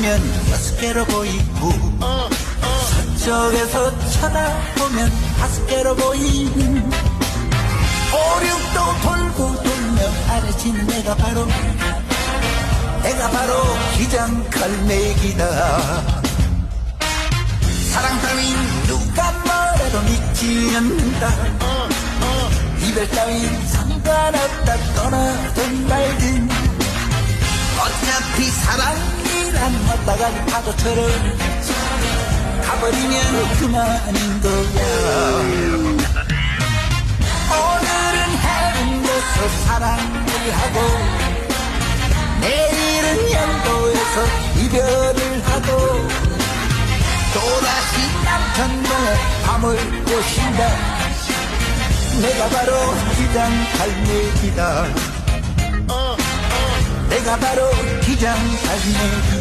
보면 여섯 개로 보이고 서쪽에서 쳐다보면 다섯 개로 보이는 오륙도 돌고 돌며 아래지는 내가 바로 내가 바로 기장갈매기다. 사랑 따윈 누가 뭐래도 믿지 않는다. 이별 따윈 상관없다. 떠나든 말든 어차피 사랑 왔다간 파도처럼 가버리면 그만인 거야. 오늘은 해는 데서 사랑을 하고 내일은 영도에서 이별을 하고 또다시 남천동에 밤을 보신다. 내가 바로 기장 갈매기다. 내가 바로 기장 갈매기